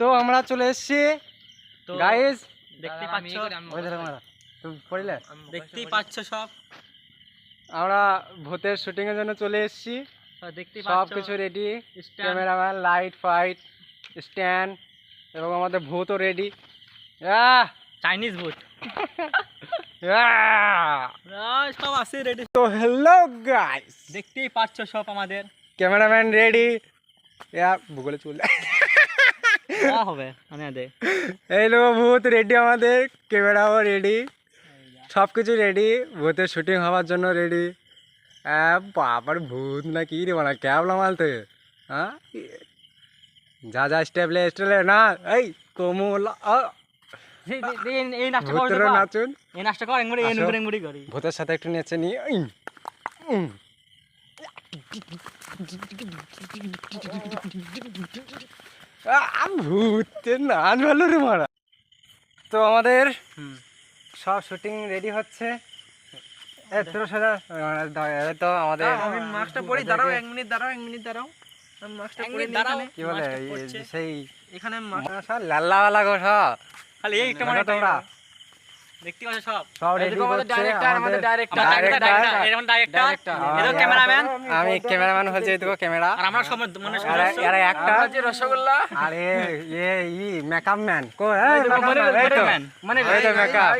তো আমরা চলে এসেছি। গাইস দেখতেই পাচ্ছ? ওই দেখো আমরা তুমি পড়লে? দেখতেই পাচ্ছ সব। আমরা ভূতের শুটিং এর জন্য চলে এসেছি। দেখতেই সব পাচ্ছ কিছু ready cameraman light fight stand এবং আমাদের ভূতও রেডি চাইনিজ ভূত। সব আছে রেডি তো হ্যালো গাইস দেখতেই পাচ্ছ সব আমাদের। ক্যামেরাম্যান রেডি ভূগোলে চলে। হবে দে এই লো ভূত রেডি আমাদের? ক্যামেরাও রেডি সব কিছু রেডি ভূতের শুটিং হওয়ার জন্য রেডি বাবার ভূত না কি রে মালতে হ্যাঁ যা যা স্টেপলে স্টেপলে না এই কোমলা ভূতের সাথে একটু নেচে নিয়ে ভূতের নাচ ভালো রে মারা। তো আমাদের সব শুটিং রেডি হচ্ছে। এ, তোর তো আমাদের আমি মাস্কটা পরি দাঁড়াও এক মিনিট দাঁড়াও এক মিনিট দাঁড়াও। এক মিনিট নিই কি বলে। সেই এখানে লাল্লা গো সব। খালি এই মানে তোমরা। দেখতে পাচ্ছ সব? সব রেডি করছে director, আমাদের আমাদের director, আমরা director, ডাইরেক্টর এরকম ডাইরেক্টর এদিকে ক্যামেরাম্যান আমি ক্যামেরাম্যান হচ্ছে এদিকে ক্যামেরা আর আমরা সব মানে আর একটা। আমরা রসগোল্লা। আর এ এ ই মেকআপ ম্যান কো ওই যে মেকআপ বলে- ম্যান এই তো বলে man। মানে মেকআপ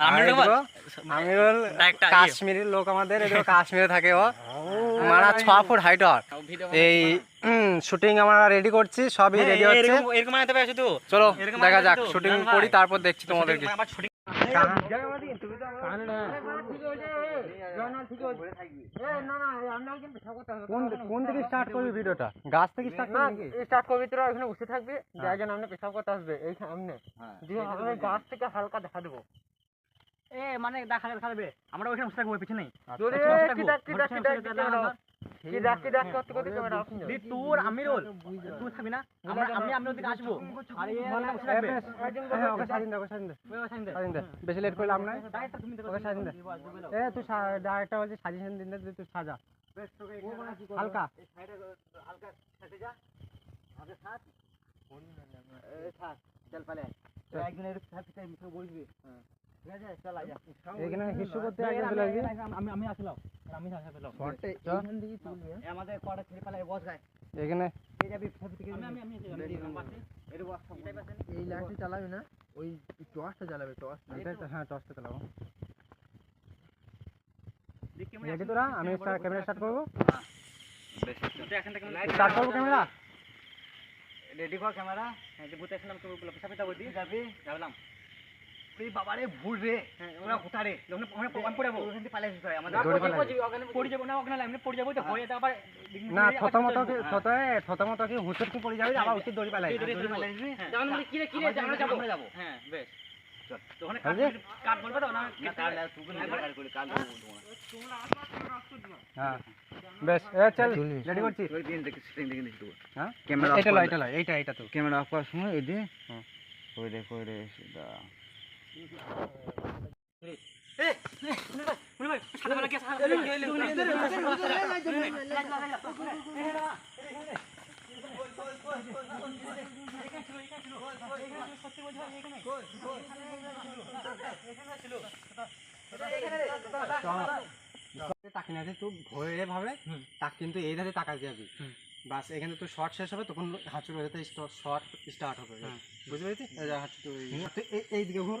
আর আমি আর দেখো এদিকে আমি হল Director, ইয়ে। কাশ্মীরি লোক আমাদের কাশ্মীরে থাকে ও। মারা ছ ফুট হাইট এই শুটিং আমরা রেডি করছি সবই রেডি হচ্ছে। এরকম এরকম বানাতে পারছ তো চলো দেখা যাক শুটিং করি তারপর দেখছি তোমাদেরকে। আবার শুটিং কোন কোন থেকে স্টার্ট করবি ভিডিওটা গাছ থেকে স্টার্ট করবি নাকি? স্টার্ট করবি তোরা ওখানে বসে থাকবি জায়গা নামনে পেশাব করতে আসবে এই সামনে। দিয়ে আমি গাছ থেকে হালকা দেখা দেবো। এ মানে দেখা দেখাবে আমরা ওখানে বসে থাকব পিছনে জোরে বসে কি। ডাক কি ডাক করতে করতে ক্যামেরা অফ দি তোর আমি রোল তুই থাকবি না আমরা আমি আমি ওদিকে আসব আর এ ওখানে বসে থাকবে হ্যাঁ, ওকে স্বাধীন দে ওকে স্বাধীন দে। স্বাধীন দে বেশি লেট করলে আমরা ওকে স্বাধীন দে এ তুই ডাইরেক্টর বলছিস সাজেশন দিন দে তুই সাজা হালকা এখানে হিসু করতে আগে চলে আমি আসলাম আমি আসলাম আমাদের কটা ছেলে পালে বস গায় এখানে আমি আমি আমি এই লাইটটা চালাবি না ওই টর্চটা চালাবে টর্চ। এটা- হ্যাঁ টসটা চালাবো। রেডি তোরা আমি ক্যামেরা স্টার্ট করব? এখান থেকে স্টার্ট করব ক্যামেরা রেডি কর ক্যামেরা হ্যাঁ যে ভূত আসলাম কেউ বলে পেছাবে যাব দি যাবি? যাবলাম। এই বাবারে ভুল রে। ওরা কোথা রে? যখন ওখানে করে যাব। ওখান থেকে পালিয়ে আসতে হয়। আমাদের পড়ে যাব না ওখানে এমনি পড়ে যাব তো হয়ে। আবার না থতমত থত থতমত কি হুসুর কি পড়ে যাবে আবার উচিত দড়ি পালাই যেমন বলি কিরে কিরে আমরা যাব? আমরা যাব হ্যাঁ বেশ। চল। ওখানে কাট কাট বলবে তো না হ্যাঁ বেশ এ চল রেডি করছি? হ্যাঁ? এটা এইটা এইটা তো। ক্যামেরা অফ করার সময় এই দিয়ে হুম। কই রে তাকি না তুই ভয়ে ভাবে তাক কিন্তু এই ধারে তাকা যাবি বাস এখানে তো শর্ট শেষ হবে তখন হাঁচুর শর্ট স্টার্ট হবে বুঝতে পেরেছি এই হাঁচু এই দিকে ঘুর।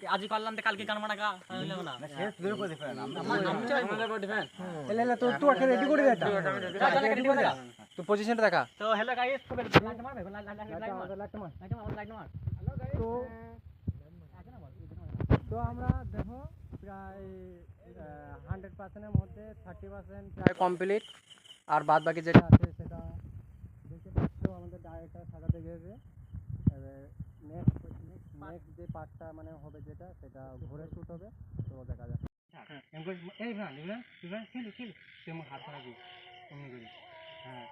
না করে করবি, ওই এনে দিকে দে। মারবো হ্যাঁ করে টু থ্রি স্টপ আজ করলাম তো কালকে গান মানা গা হইল না এলে এলে তুই তুই রেডি করে দে রেডি করে দে। তুই পজিশনটা দেখা। তো হ্যালো গাইস তোকে লাইট মারবে লাইট মার। লাইট মার। লাইট মার তো তো আমরা দেখো প্রায় হান্ড্রেড পার্সেন্টের মধ্যে থার্টি পার্সেন্ট প্রায় কমপ্লিট আর বাদ বাকি যেটা আছে সেটা দেখতে পাচ্ছ আমাদের ডাইরেক্টর সাজাতে গিয়েছে। নেক্সট নেক্সট যে পার্টটা মানে হবে যেটা সেটা ঘুরে শ্যুট হবে তো দেখা যাক। হ্যাঁ এম করে এই না ইমরান ইমরান খেলু খেলু। তুই আমার হাত ধরাবি অমনি করি। হ্যাঁ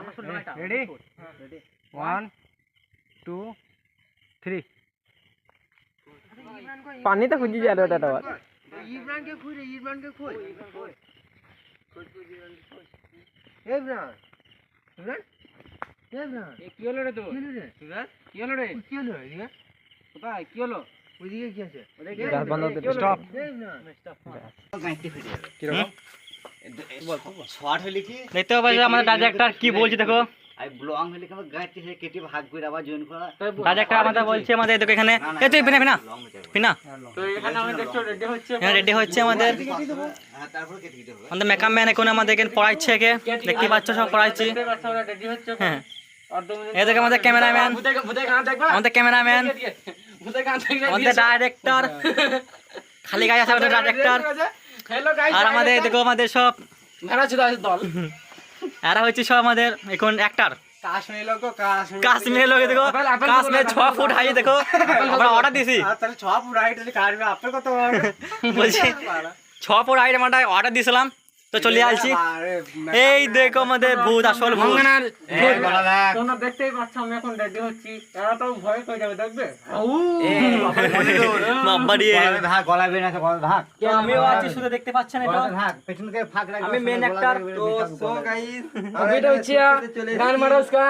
আমার শুনলাম একটা ready ready one two three পানিতে খুঁজি যায় ওটা আবার ইমরানকে খুঁজ রে ইমরানকে খুঁজ। ইমরান ইমরান ইমরান কি হলো রে তো কি হলো রে কি হলো রে? কি হলো? রে কোথায়? কি হলো? ওইদিকে কি আছে? গ্যাস বন্ধ করে দে। স্টপ কীরকম শর্ট হলে কি? দেখতে পাবে যে আমাদের ডাইরেক্টর কি বলছে দেখো। আর ব্লং হলে কি? গাঁটটি হয়ে কেটে ভাগ করে আবার জয়েন করা? ডাইরেক্টর আমাদের বলছে আমাদের দেখো এখানে। এই তুই পিনা পিনা। পিনা। তো এখানে আমরা দেখছ রেডি হচ্ছে এখানে রেডি হচ্ছে আমাদের। হ্যাঁ তারপর কেটে দিতে হবে। আমাদের মেকআপ ম্যান এখন আমাদের এখানে পড়াইছে একে। দেখতে পাচ্ছ সব পড়াইছি রেডি হচ্ছে হ্যাঁ। দেখো আমাদের ক্যামেরাম্যান। আমাদের ক্যামেরাম্যান। আমাদের ডাইরেক্টর খালি গায়ে আছে আমাদের ডাইরেক্টর আর আমাদের সব ভেড়া দল। এরা হচ্ছে সব আমাদের এখন অ্যাক্টার কাশ্মীর লোক কাশ্মীর লোক দেখো। কাশ্মীর ছ ফুট হাই দেখো। আমরা অর্ডার দিছি। ছ ফুট হাইট কত বলছি ছ ফুট হাইট আমরা অর্ডার দিছিলাম। তো চলে আসছি এই দেখো আমাদের ভূত আসল ভূত। তোমরা দেখতেই পাচ্ছ আমি এখন রেডি হচ্ছি। এরা তো ভয় পেয়ে যাবে দেখবে? বাবা রে ভাগ গলাবে না তো ভাগ আমিও আছি শুধু দেখতে পাচ্ছেন এটা। ভাগ পেছনকে ফাঁক রাখবে আমি মেন অ্যাক্টর তো সো গাইস ভিডিও উচিয়া গান মারোস কা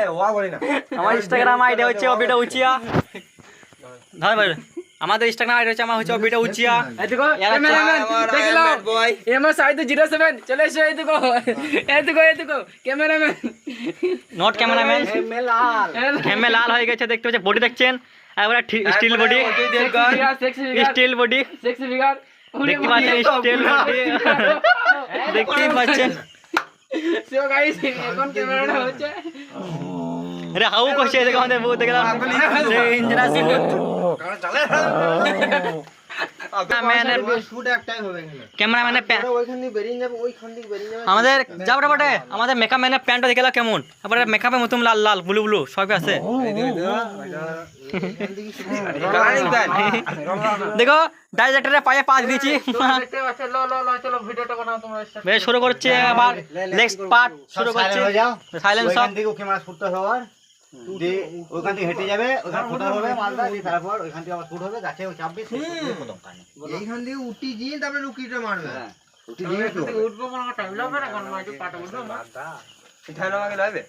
এ ওয়া বলি না। আমার ইনস্টাগ্রাম আইডি হচ্ছে অবিটা উচিয়া। ধর ভাই। আমাদের ইনস্টাগ্রাম আইডি হচ্ছে আমার হচ্ছে অবিটা উচিয়া এই দেখো এরা ক্যামেরাম্যান আমার দেখে Iron নাও। Man boy। এমএস আইতো 07 চলে এসো এই দেখো এই দেখো এই দেখো ক্যামেরাম্যান নট ক্যামেরাম্যান মেলাল ঘেমে লাল হয়ে গেছে দেখতে পাচ্ছেন বডি দেখছেন। একবারে steel body sexy figure steel body sexy figure দেখতে পাচ্ছেন স্টিল বডি। দেখতেই পাচ্ছেন। সো গাইস এখন ক্যামেরাটা হচ্ছে। আরে হাউ করছে দেখো আমাদের বউ দেখলাম। ইঞ্জিনাসি আমাদের যাবটা বটে আমাদের মেকআপ ম্যানের প্যান্টটা দেখে কেমন তারপরে মেকআপের মতন লাল লাল ব্লু ব্লু সবই আছে দেখো ডাইরেক্টরের পায়ে পাঁচ দিয়েছি তোমরা দেখতে পাচ্ছ লো লো লো চলো ভিডিওটা বানাও তোমরা বেশ শুরু করছে আবার নেক্সট পার্ট শুরু করছে সাইলেন্স সব ওইখান থেকে ক্যামেরা শুটতে হবে আর দিয়ে ওইখান থেকে হেঁটে যাবে ওখানে ফটো হবে মালদা দিয়ে তারপর ওইখান থেকে আবার শুট হবে গাছে ও চাপবে শেষ করে খতম কাহিনী এইখান দিয়ে উঠি দিয়ে তারপরে রুকিটা মারবে। হ্যাঁ উঠে দিয়ে তো উঠবো মনে টাইম লাগবে না কারণ মাইকে পাটা উঠবো না এখানে আমাকে লাগবে?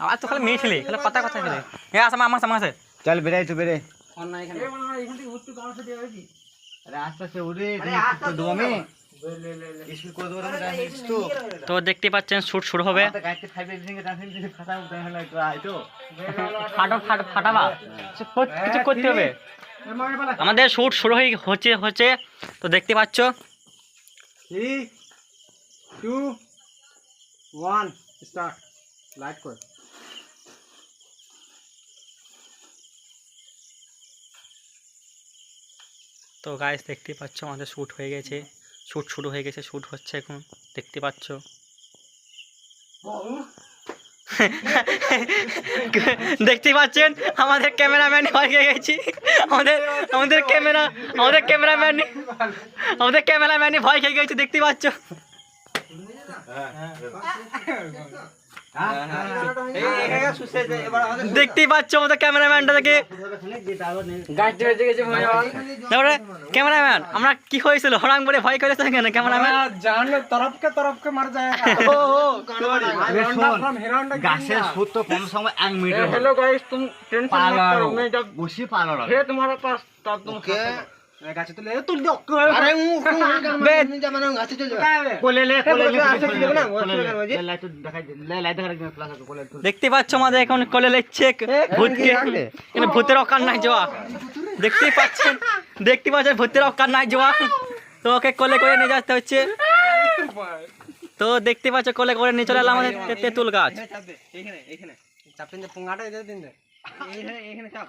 আবার তো খালি মেয়ে ছেলে খালি কথা কথা খেলে। হ্যাঁ আসে আমার আমার আছে চল বেরাই তো বেরে আর না এখানে মনে হয় এখান থেকে উঠতে কারণ সাথে যাবে কি আরে আস্তে আস্তে উঠে। দেবো আমি। তো দেখতে পাচ্ছেন শুট শুরু হবে। ফাটাবা। কিছু করতে হবে। আমাদের শুট শুরু হয়ে হচ্ছে হচ্ছে। তো দেখতে পাচ্ছ? Three two one start light কর। তো গাইস দেখতে পাচ্ছ আমাদের শ্যুট হয়ে গেছে। শ্যুট শুরু হয়ে গেছে, শ্যুট হচ্ছে এখন, দেখতে পাচ্ছ। দেখতে পাচ্ছেন? আমাদের ক্যামেরাম্যান হয়ে গেছি। আমাদের আমাদের ক্যামেরা, আমাদের ক্যামেরাম্যান, আমাদের ক্যামেরাম্যানই ভয় খেয়ে গেছে, দেখতে পাচ্ছ? দেখতেই পাচ্ছ আমাদের ক্যামেরাম্যানটা থেকে গাছটি বেঁচে গেছে মনে হয় তারপরে ক্যামেরাম্যান আমরা কি হয়েছিল হরাং করে ভয় করেছে কেন ক্যামেরাম্যান जान तरफ के तरफ के मर जाएगा फ्रॉम हिरौंडा গাছের সুদ তো কম সময় এক মিনিট हेलो गाइस तुम टेंशन मत পালার करो मैं जब বসি পালার है तुम्हारे पास तब तुम দেখতে পাচ্ছ আমাদের এখন কলে লেগছে ভূতের অকার নাই যাওয়া দেখতেই পাচ্ছেন দেখতে পাচ্ছেন, ভূতের অকার নাই জোয়া। তো ওকে কোলে করে নিয়ে যাতে হচ্ছে। তো দেখতে পাচ্ছ, কলে করে নিয়ে চলে এলাম আমাদের তেঁতুল গাছ। এখানে এখানে এখানে এখানে চাপ।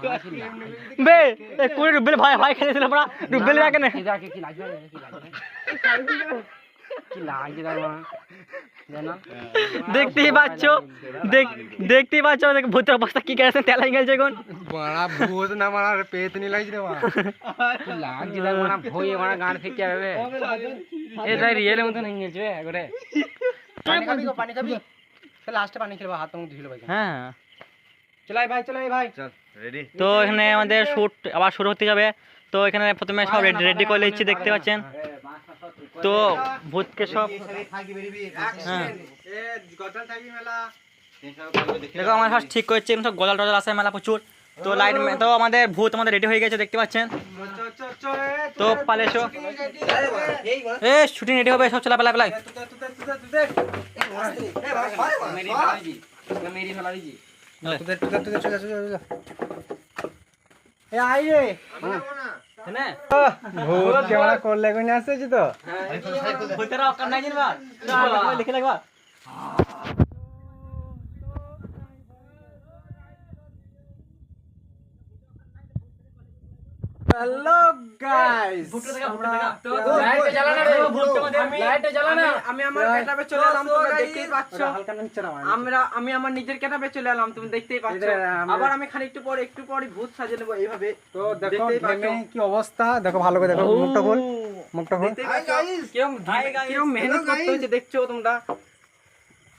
কিন্তু কে এখানে হাত দিয়ে আমি না করে এখানে আসছে এ রোহিত ভাই বিশাল ভূতের ভয় পায় জানিস? দেখতে পাচ্ছ ভূতকে তুল দিতে পারছে সব গাঁট ফেটে গেছে বে এ কুড়ি রুবেল ভাই ভাই খেলেছিল পড়া রুবেল রাখে না দেখতেই পাচ্ছ দেখ- দেখতেই পাচ্ছ দেখ ভূতের অবস্থা কি গেছে তেলাই গেছে এখন মারা ভূত না মারা পেত নি লাগছে রে মারা পানি খাবি গো, পানি খাবি লাস্টে পানি খেলবা হাত মুখ ধুইলো ভাই হ্যাঁ চলাই ভাই চলাই ভাই। তো এখানে আমাদের শুট আবার শুরু হতে যাবে। তো এখানে প্রথমে সব রেডি রেডি করে নিচ্ছি দেখতে পাচ্ছেন? তো ভূতকে সব হ্যাঁ। দেখো আমার সব ঠিক করছে সব গজাল টজাল আছে মেলা প্রচুর। তো লাইট তো আমাদের ভূত আমাদের রেডি হয়ে গেছে দেখতে পাচ্ছেন? তো পালে এসো। এ শুটিং রেডি হবে সব চলা পেলা পেলাই ভূত কেমন করলে কোনে আসছে তো লিখে লাগবা হ্যালো গাইস আমি আমার গেটআপে চলে এলাম তোমরা দেখতেই পাচ্ছ। হালকা নাচছে না আমরা আমি আমার নিজের গেটআপে চলে এলাম তুমি দেখতেই পাচ্ছ। আবার আমি খানিকটু পর একটু পরই ভূত সাজিয়ে নেব এইভাবে। তো দেখো দেখতেই পাচ্ছ। ঘেমে কি অবস্থা? দেখো ভালো করে দেখো মুখটা খোল মুখটা খোল। কিরম মেহনত করতে হয়েছে দেখছ তোমরা?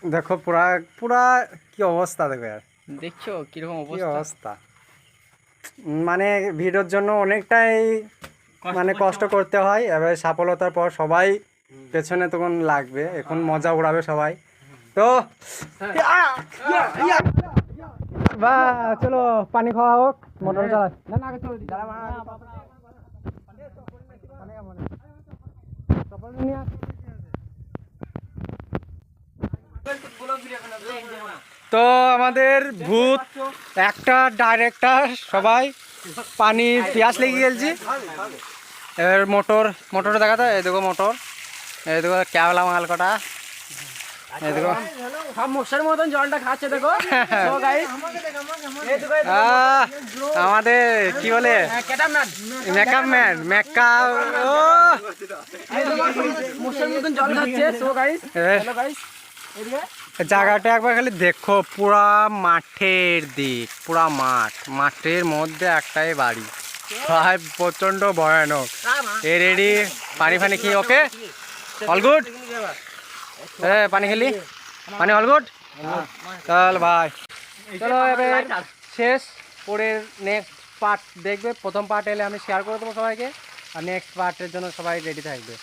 দেখো পুরা পুরা কি অবস্থা দেখো দেখছ কীরকম কি অবস্থা? মানে ভিডিওর জন্য অনেকটাই মানে কষ্ট করতে হয় এবার সফলতার পর সবাই পেছনে তখন লাগবে এখন মজা উড়াবে সবাই তো বা চলো পানি খাওয়া হোক মোটর চালাই না তো আমাদের ভূত একটা ডাইরেক্টর সবাই পানি পেঁয়াজ লেগে গেলছি। এবার মোটর মোটর দেখাতো এই দেখো মোটর এই দেখো ক্যাবলা মাল কটা। এই দেখো। মশার মতন জলটা খাচ্ছে দেখো। তো গাইস আহ, আমাদের কি বলে? মেকআপ ম্যান মেকআপ ও। মশার মতন জল খাচ্ছে। তো গাইস হ্যালো গাইস জায়গাটা একবার খালি দেখো, পুরা মাঠের দিক, পুরা মাঠ। মাঠের মধ্যে একটাই বাড়ি। ভাই প্রচণ্ড ভয়ানক। এ রেডি পানি ফানি খেয়ে ওকে অল গুড এ, পানি খেলি? পানি অল গুড চল ভাই চলো, এবার শেষ পরের নেক্সট পার্ট দেখবে। প্রথম পার্ট এলে আমি শেয়ার করে দেবো সবাইকে। আর নেক্সট পার্টের জন্য সবাই রেডি থাকবে।